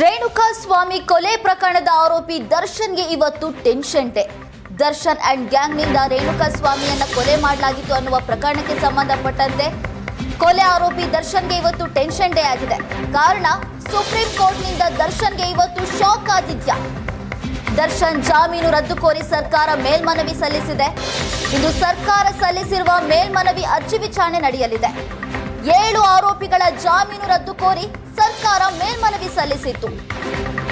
ರೇಣುಕಾ ಸ್ವಾಮಿ ಕೊಲೆ ಪ್ರಕರಣದ ಆರೋಪಿ ದರ್ಶನ್ಗೆ ಇವತ್ತು ಟೆನ್ಷನ್ ಡೇ ದರ್ಶನ್ ಅಂಡ್ ಗ್ಯಾಂಗ್ನಿಂದ ರೇಣುಕಾ ಸ್ವಾಮಿಯನ್ನ ಕೊಲೆ ಮಾಡಲಾಗಿತ್ತು ಅನ್ನುವ ಪ್ರಕರಣಕ್ಕೆ ಸಂಬಂಧಪಟ್ಟಂತೆ ಕೊಲೆ ಆರೋಪಿ ದರ್ಶನ್ಗೆ ಇವತ್ತು ಟೆನ್ಷನ್ ಡೇ ಆಗಿದೆ. ಕಾರಣ, ಸುಪ್ರೀಂ ಕೋರ್ಟ್ನಿಂದ ದರ್ಶನ್ಗೆ ಇವತ್ತು ಶಾಕ್ ಆದಿತ್ಯ. ದರ್ಶನ್ ಜಾಮೀನು ರದ್ದು ಕೋರಿ ಸರ್ಕಾರ ಮೇಲ್ಮನವಿ ಸಲ್ಲಿಸಿದೆ. ಇಂದು ಸರ್ಕಾರ ಸಲ್ಲಿಸಿರುವ ಮೇಲ್ಮನವಿ ಅರ್ಜಿ ವಿಚಾರಣೆ ನಡೆಯಲಿದೆ. ಏಳು ಆರೋಪಿಗಳ ಜಾಮೀನು ರದ್ದು ಕೋರಿ ಸರ್ಕಾರ ಮೇಲ್ಮನವಿ ಸಲ್ಲಿಸಿತ್ತು.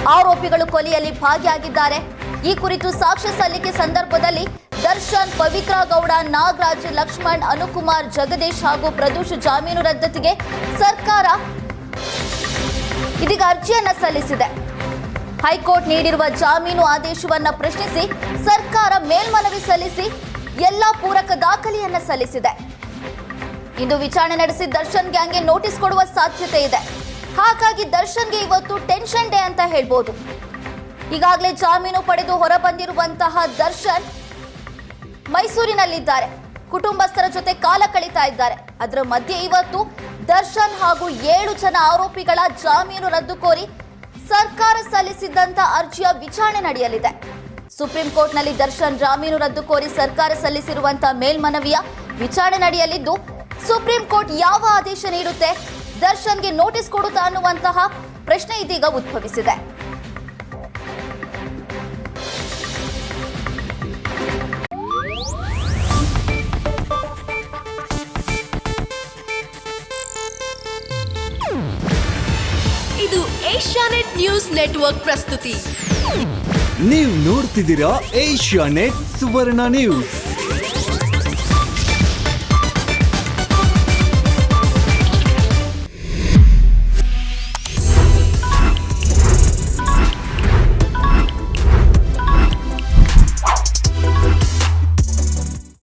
ಆರೋಪಿಗಳು ಕೊಲೆಯಲ್ಲಿ ಭಾಗಿಯಾಗಿದ್ದಾರೆ. ಈ ಕುರಿತು ಸಾಕ್ಷ್ಯ ಸಲ್ಲಿಕೆ ಸಂದರ್ಭದಲ್ಲಿ ದರ್ಶನ್, ಪವಿತ್ರ ಗೌಡ, ನಾಗರಾಜ್, ಲಕ್ಷ್ಮಣ್, ಅನುಕುಮಾರ್, ಜಗದೀಶ್ ಹಾಗೂ ಪ್ರದೋಷ್ ಜಾಮೀನು ರದ್ದತಿಗೆ ಸರ್ಕಾರ ಇದೀಗ ಅರ್ಜಿಯನ್ನ ಸಲ್ಲಿಸಿದೆ. ಹೈಕೋರ್ಟ್ ನೀಡಿರುವ ಜಾಮೀನು ಆದೇಶವನ್ನ ಪ್ರಶ್ನಿಸಿ ಸರ್ಕಾರ ಮೇಲ್ಮನವಿ ಸಲ್ಲಿಸಿ ಎಲ್ಲಾ ಪೂರಕ ದಾಖಲೆಯನ್ನ ಸಲ್ಲಿಸಿದೆ. ಇಂದು ವಿಚಾರಣೆ ನಡೆಸಿ ದರ್ಶನ್ ಗ್ಯಾಂಗ್ಗೆ ನೋಟಿಸ್ ಕೊಡುವ ಸಾಧ್ಯತೆ ಇದೆ. ಹಾಗಾಗಿ ದರ್ಶನ್ಗೆ ಇವತ್ತು ಟೆನ್ಷನ್ ಡೇ ಅಂತ ಹೇಳ್ಬೋದು. ಈಗಾಗಲೇ ಜಾಮೀನು ಪಡೆದು ಹೊರಬಂದಿರುವಂತಹ ದರ್ಶನ್ ಮೈಸೂರಿನಲ್ಲಿದ್ದಾರೆ. ಕುಟುಂಬಸ್ಥರ ಜೊತೆ ಕಾಲ ಕಳೀತಾ ಇದ್ದಾರೆ. ಅದರ ಮಧ್ಯೆ ಇವತ್ತು ದರ್ಶನ್ ಹಾಗೂ ಏಳು ಜನ ಆರೋಪಿಗಳ ಜಾಮೀನು ರದ್ದು ಕೋರಿ ಸರ್ಕಾರ ಸಲ್ಲಿಸಿದ್ದಂತ ಅರ್ಜಿಯ ವಿಚಾರಣೆ ನಡೆಯಲಿದೆ. ಸುಪ್ರೀಂ ಕೋರ್ಟ್ನಲ್ಲಿ ದರ್ಶನ್ ಜಾಮೀನು ರದ್ದು ಕೋರಿ ಸರ್ಕಾರ ಸಲ್ಲಿಸಿರುವಂತಹ ಮೇಲ್ಮನವಿಯ ವಿಚಾರಣೆ ನಡೆಯಲಿದ್ದು, ಸುಪ್ರೀಂ ಕೋರ್ಟ್ ಯಾವ ಆದೇಶ ನೀಡುತ್ತೆ? ದರ್ಶನ್ಗೆ ನೋಟಿಸ್ ಕೊಡುತ್ತಾ ಅನ್ನುವಂತಹ ಪ್ರಶ್ನೆ ಇದೀಗ ಉದ್ಭವಿಸಿದೆ. ಇದು ಏಷ್ಯಾನೆಟ್ ನ್ಯೂಸ್ ನೆಟ್ವರ್ಕ್ ಪ್ರಸ್ತುತಿ. ನೀವು ನೋಡ್ತಿದ್ದೀರಾ ಏಷ್ಯಾ ನೆಟ್ ಸುವರ್ಣ ನ್ಯೂಸ್.